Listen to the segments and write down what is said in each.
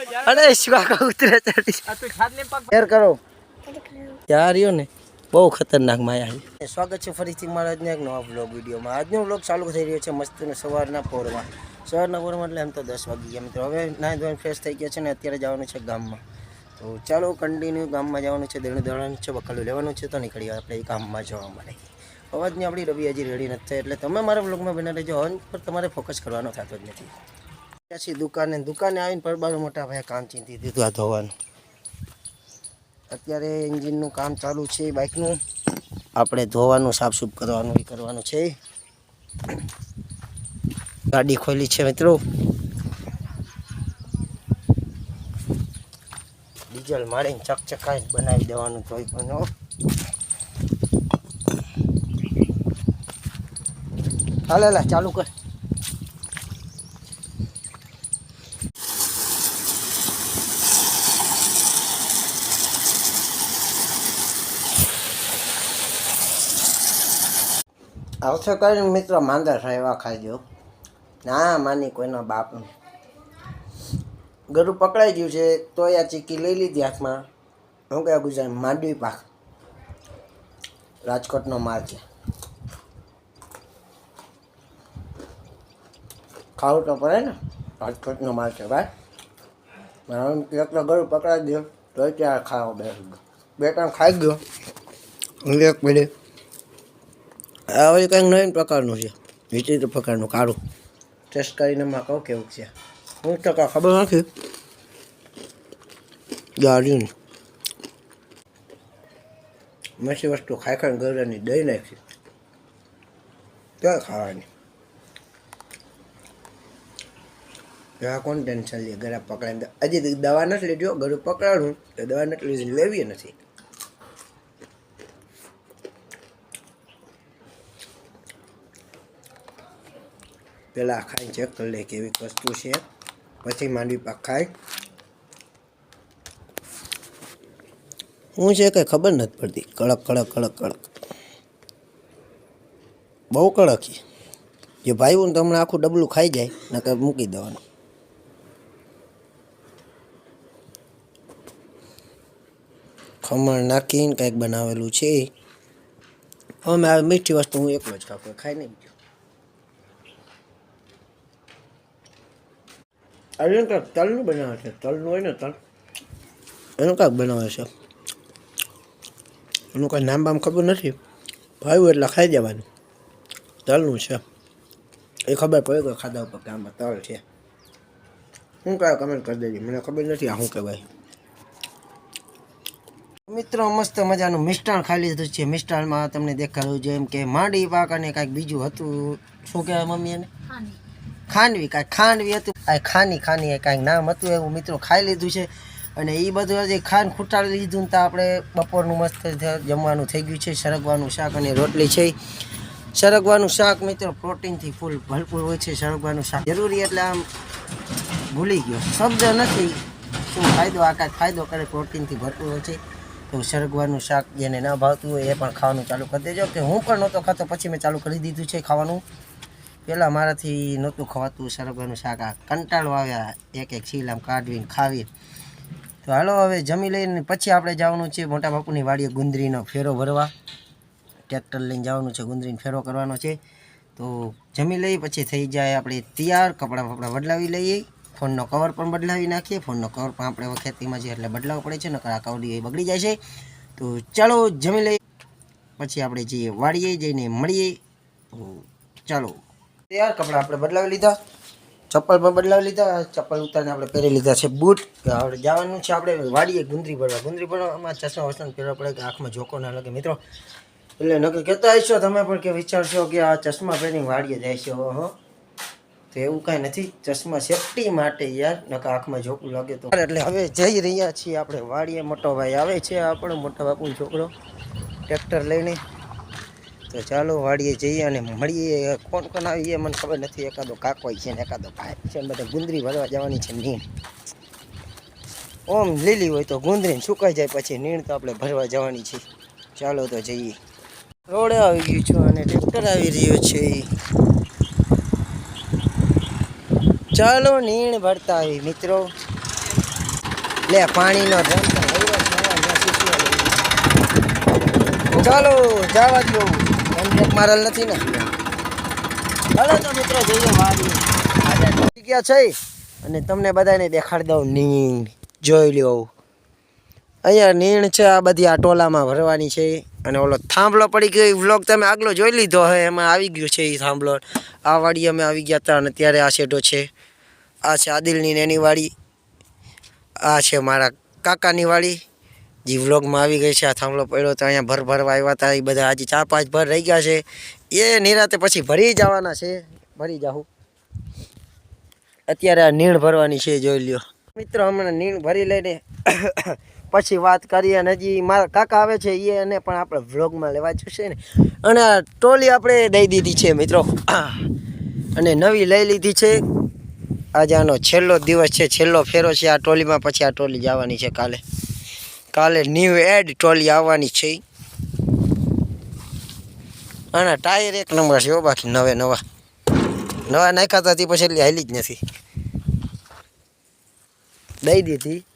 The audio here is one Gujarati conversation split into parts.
અરે, શ્વાકા ઉતરે ચડી કરો. ત્યાં રહ્યો ને બહુ ખતરનાક માયા સ્વાગત છે ફરીથી મારા આજના એક નવા વ્લોગ વિડીયોમાં. આજનો વ્લોગ ચાલુ થઈ રહ્યો છે મસ્તીનો સવારના પોરમાં. સવારના પોરમાં એટલે એમ તો દસ વાગી ગયા મિત્રો. હવે નાહી ધોઈને ફ્રેશ થઈ ગયા છે ને અત્યારે જવાનું છે ગામમાં. તો ચાલો કન્ટિન્યુ ગામમાં જવાનું છે. દેણું દળવાનું છે, બકાલું લેવાનું છે તો નીકળીએ આપણે એ ગામમાં જવા માટે. અવાજની આપણી રબી હજી રેડી નથી એટલે તમે મારા વ્લોગમાં બના રહેજો. હોર્ન પર તમારે ફોકસ કરવાનો થતો જ નથી. પછી દુકાને દુકાને આવીને પરબારું મોટા ભાઈ કામ ચીંધી દીધું આ ધોવાનું. અત્યારે એન્જિનનું કામ ચાલુ છે, બાઇકનું. આપણે ધોવાનું, સાફસૂફ કરવાનું, એ કરવાનું છે. ગાડી ખોલી છે મિત્રો. ડીઝલ મારીને ચકચકાઈ બનાવી દેવાનું ધોઈ પણ. હાલે, ચાલુ કર. આવશે કરીને મિત્રો માંદા એવા ખાઈ ના માની કોઈના બાપનું ગરુ પકડાઈ ગયું છે, તો આ ચીકી લઈ લીધી હાથમાં. હું કહેવાય ગુજરાત માંડવી પાક. રાજકોટનો માલ છે. ખાવું તો પડે ને, રાજકોટનો માલ છે, ભાઈ. મારા એકલો ગરુ પકડાઈ ગયો તો ત્યાં ખાવા ગયો બે ત્રણ ખાઈ ગયો. એક આ હવે કંઈક નવીન પ્રકારનું છે. વિચિત્ર પ્રકારનું કાળું. ટેસ્ટ કરીને માં કહું કેવું છે. હું ટકા ખબર નથી. ગાડીનું મસી વસ્તુ ખાઈ ખાઈને ગરડાની દહીં નાખી. ક્યાં ખાવાની? આ કોણ ટેન્શન લે ગળા પકડાય હજી દવા નથી લેજો ગળું પકડાડું. તો દવા નથી લીધી લેવી નથી. પેલા ખાઈને ચેક કરી લે કેવી વસ્તુ છે. પછી માંડવી પાક ખાય. શું છે કંઈ ખબર નથી પડતી. કડક કડક કડક કડક. બહુ કડક છે. જે ભાઈ ને તમને આખું ડબલું ખાઈ જાય, નકર મૂકી દેવાનું. ખમણ નાખીને કંઈક બનાવેલું છે. અમે આ મીઠી વસ્તુ હું એકલો જ ખાઉં ખાઈ નહીં. અરે કાંઈક તલનું બનાવે છે. તલનું હોય ને તલ. એનું કાંઈક બનાવે છે. એનું કાંઈ નામ બામ ખબર નથી. ભાવ્યું એટલે ખાઈ જવાનું તલનું છે. એ ખબર પડે કે ખાધા ઉપર કે આમાં તલ છે. હું કાંઈ કમેન્ટ કરી દેજો. મને ખબર નથી આ શું કહેવાય. મિત્રો, મસ્ત મજાનું મિષ્ટાન ખાઈ લીધું છે. મિષ્ટાનમાં તમને દેખાડ્યું જેમ કે માંડી પાક અને કાંઈક બીજું હતું. શું કહેવાય મમ્મી એને? ખાંડવી કાંઈ ખાંડવી હતું. આ ખાની ખાની કાંઈક નામ હતું એવું મિત્રો ખાઈ લીધું છે. અને એ બધું હજી ખાંડ ખૂટાડી લીધું તો આપણે બપોરનું મસ્ત જમવાનું થઈ ગયું છે. સરગવાનું શાક અને રોટલી છે સરગવાનું શાક મિત્રો પ્રોટીનથી ફૂલ ભરપૂર હોય છે સરગવાનું શાક. જરૂરી એટલે આમ ભૂલી ગયો. શબ્દ નથી શું ફાયદો, આ કાંઈ ફાયદો કરે પ્રોટીનથી ભરપૂર હોય છે. તો સરગવાનું શાક જેને ના ભાવતું હોય એ પણ ખાવાનું ચાલુ કરી દેજો. કે હું પણ નહોતો ખાતો, પછી મેં ચાલુ કરી દીધું છે ખાવાનું. પહેલાં મારાથી નહોતું ખવાતું સરગવાનું શાક. આ કંટાળો આવ્યા. એક એક છીલ આમ કાઢવીને ખાવી. તો હાલો, હવે જમી લઈને પછી આપણે જવાનું છે મોટા બાપુની વાડીએ ગુંદરીનો ફેરો ભરવા. ટ્રેક્ટર લઈને જવાનું છે, ગુંદરીનો ફેરો કરવાનો છે. તો જમી લઈ પછી થઈ જાય આપણે તૈયાર. કપડાં ફપડાં બદલાવી લઈએ. ફોનનો કવર પણ બદલાવી નાખીએ. ફોનનો કવર પણ આપણે ખેતીમાં છે એટલે બદલાવવો પડે છે, નકર આ કવડી એ બગડી જાય છે. તો ચાલો, જમી લઈએ. પછી આપણે જઈએ વાડીએ જઈને મળીએ. તો ચાલો. તૈયાર, કપડાં આપણે બદલાવી લીધા, ચપ્પલ પણ બદલાવી લીધા, ચપ્પલ ઉતારીને આપણે પહેરી લીધા છે બૂટ. હવે જવાનું છે આપણે વાડીએ ગુંદરી ભરવા. ગુંદરી ભરવામાં ચશ્મા વસન પહેરવા પડે કે આંખમાં જોકો ના લાગે મિત્રો. એટલે નક્કી કહેતા હશો તમે પણ કે વિચારશો કે આ ચશ્મા પહેરીને વાડીએ જાય છે. ઓહો. તો એવું કાંઈ નથી. ચશ્મા સેફટી માટે યાર નકા આંખમાં જોકું લાગે તો. એટલે હવે જઈ રહ્યા છીએ આપણે. વાડીએ મોટો ભાઈ આવે છે આપણો મોટા બાપુનો છોકરો. ટ્રેક્ટર લઈને. તો ચાલો વાડીએ જઈએ અને મળીએ. કોણ કોણ આવીએ મને ખબર નથી. એકાદો કાકોય છે ને એકાદો ભાઈ છે બધા ગુંદરી ભરવા જવાની છે નીણ. ઓમ લીલી હોય તો ગુંદરીને સુકાઈ જાય, પછી નીણ તો આપણે ભરવા જવાની છે. ચાલો તો જઈએ. રોડે આવી ગયું છું અને ટ્રેક્ટર આવી રહ્યો છે. ચાલો નીણ ભરતા આવી મિત્રો. લે, પાણીનો. ચાલો જવા દો કોન્ટ્રાક્ટ મારેલ નથી ને. ભલે તો મિત્રો, જોઈએ મારી આજે ગયા છે. અને તમને બધાને દેખાડી દઉં નીણ. જોઈ લ્યો. અહીંયા નીણ છે, આ બધી આ ટોલામાં ભરવાની છે. અને ઓલો થાંભલો પડી ગયો. વ્લોગ તમે આગલો જોઈ લીધો હવે એમાં આવી ગયો છે એ થાંભલો. આ વાડી અમે આવી ગયા હતા અને ત્યારે આ શેઢો છે. આ છે આદિલની ને એની વાડી. આ છે મારા કાકાની વાડી. જે વ્લોગમાં આવી ગઈ છે, આ થાંભલો પડ્યો તો અહીંયા ભર ભરવા આવ્યા હતા એ બધા આજે ચાર પાંચ ભર રહી ગયા છે. એ નિરાતે પછી ભરી જવાના છે. ભરી જાઉં અત્યારે આ નીણ ભરવાની છે, જોઈ લ્યો. મિત્રો, હમણાં નીણ ભરી લઈને પછી વાત કરીએ અને હજી મારા કાકા આવે છે એ એને પણ આપણે વ્લોગમાં લેવા જશે ને. અને ટોલી આપણે દઈ દીધી છે, મિત્રો. અને નવી લઈ લીધી છે. આજે આનો છેલ્લો દિવસ છેલ્લો ફેરો છે આ ટોલીમાં પછી આ ટોલી જવાની છે કાલે. કાલે ન્યૂ એડ ટ્રોલી આવવાની છે. અને ટાયર એક નંબર છે બાકી નવે નવા. નવા નાખ્યા હતા પછી એટલી હાલી જ નથી. દઈ દીધી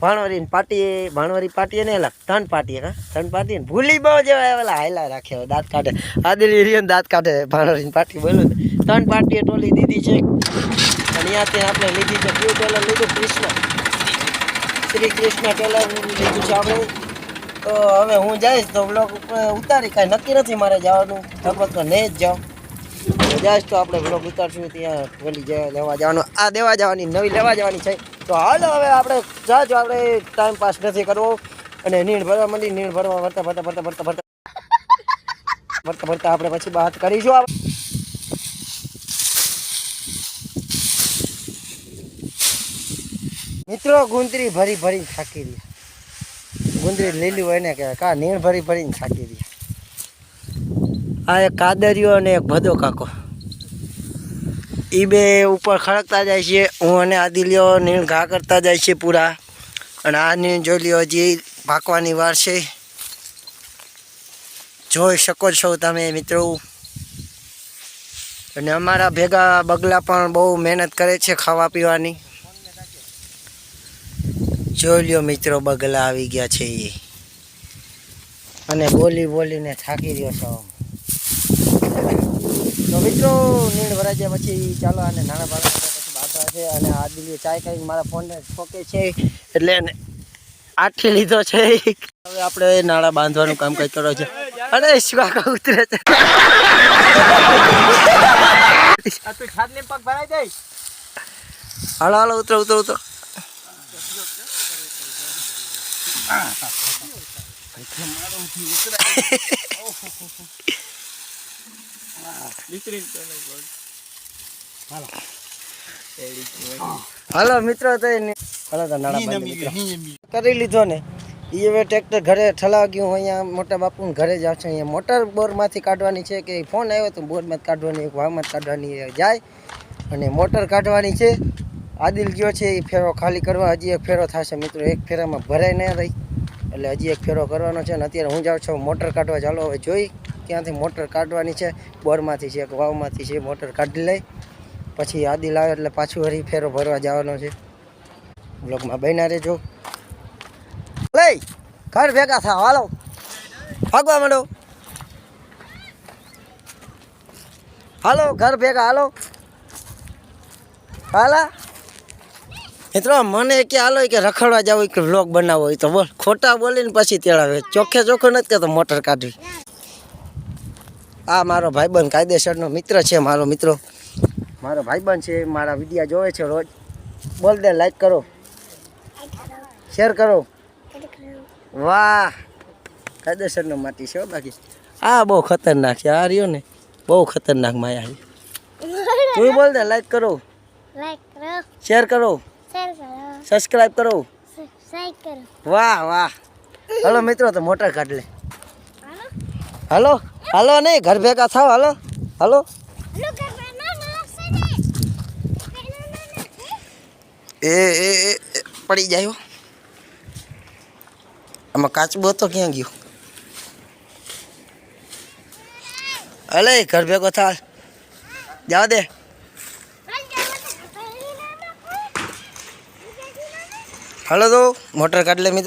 ભાણવરી પાટીએ ભાણવરી પાટીએ ને એલા ત્રણ પાટીએ, હા? ત્રણ પાટીએ ભૂલી બહુ જેવા પેલા હાયલા રાખ્યા દાંત કાઢે. આદિલી રિયન દાંત કાઢે, ભાણવરી પાટી બોલું ત્રણ પાટીએ ટોલી દીધી છે. અને ત્યાં આપણે લીધી છે. કયું ટેલર લીધું? કૃષ્ણ શ્રી કૃષ્ણ ટેલર લીધું છે આપણે તો હવે હું જઈશ તો બ્લોગ ઉતારી. કાંઈ નક્કી નથી મારે જવાનું. લગભગ તો નહીં જ જાઉં. જઈશ તો આપણે બ્લોગ ઉતારશું. ત્યાં જે લેવા જવાનું. આ દેવા જવાની, નવી લેવા જવાની છે. તો હાલો હવે આપણે જાજો આપણે ટાઈમ પાસ નથી કરવો. અને નીણ ભરવા માંડી, નીણ ભરવા ભરતા ભરતા ભરતા ભરતા ભરતા ભરતા ભરતા આપણે પછી વાત કરીશું. આપણે મિત્રો, ગુંદરી ભરી ભરી થાકી રહ્યા ગુંદરી લીલી હોય ને કહેવાય. કા, નીણ ભરી ભરીને થાકી રહ્યા આ એક કાદરિયો અને એક ભદો કાકો. એ બે ઉપર ખડકતા જાય છે. હું અને આદિલ્યો નીણ ઘા કરતા જાય છે પૂરા. અને આ નીણ જોઈ લ્યો, હજી પાકવાની વાર છે. જોઈ શકો છો તમે મિત્રો. અને અમારા ભેગા બગલા પણ બહુ મહેનત કરે છે ખાવા પીવાની. જોઈ લ્યો મિત્રો બગલા આવી ગયા છે એ અને બોલી બોલીને થાકી રહ્યો છો તો મિત્રો નીણ ભરાજ્યા પછી ચાલો આને નાના પછી બાંધવા છે અને આ દિલ્હી ચાય કરીને મારા ફોનને ઠોકે છે એટલે એને આઠી લીધો છે હવે આપણે નાળા બાંધવાનું કામ કરતો કરો છે. અને કાકા ઉતરે છે. હાલો હાલો ઉતરો ઉતરો ઉતરો. હાલો મિત્રો તો હાલો તો કરી લીધો ને. એ હવે ટ્રેક્ટર ઘરે ઠલાવ ગયું અહીંયા મોટા બાપુને ઘરે જ આવશે. અહીંયા મોટર બોરમાંથી કાઢવાની છે કે ફોન આવ્યો તો બોરમાંથી કાઢવાની એક વાવમાં કાઢવાની જાય. અને મોટર કાઢવાની છે. આદિલ ગયો છે એ ફેરો ખાલી કરવા, હજી એક ફેરો થશે મિત્રો. એક ફેરામાં ભરાય ન રહી. એટલે હજી એક ફેરો કરવાનો છે અને અત્યારે હું જાઉં છું, મોટર કાઢવા. ચાલો, હવે જોઈ ક્યાંથી મોટર કાઢવાની છે. બોરમાંથી છે વાવમાંથી છે, મોટર કાઢી લઈ. પછી આદિલ આવે એટલે પાછું હરી ફેરો ભરવા જવાનો છે. બ્લોકમાં બન્યા રહેજો. લઈ, ઘર ભેગા થા, હાલો. ભાગવા માંડો. હાલો, ઘર ભેગા, હાલો. હાલા. મિત્રો મને કે હાલો કે રખડવા જાવ કે વ્લોગ બનાવો તો બોલ. ખોટા બોલીને પછી તેડાવે. ચોખ્ખે ચોખ્ખું નથી કહેતો મોટર કાઢવી. આ મારો ભાઈબંધ કાયદેસરનો મિત્ર છે મારો મિત્રો. મારો ભાઈબંધ છે મારા વિડીયા જોવે છે રોજ. બોલ દે લાઈક કરો. શેર કરો. વાહ. કાયદેસરનો માટી છે બાકી. આ બહુ ખતરનાક છે આ રહ્યો ને. બહુ ખતરનાક માયા તું બોલ દે લાઈક કરો. શેર કરો. સબસ્ક્રાઇબ કરો. વાહ વાહ. હલો મિત્રો તો મોટર કાઢ લે. હલો. હાલો? નહીં ઘર ભેગા થાવ હાલો? હાલો? એ એ પડી જાય હો. આમાં કાચબો હતો ક્યાં ગયો? અલે ઘર ભેગો થાય જાવ દે. હાલો તો મોટર કાઢ લે મિત્રો.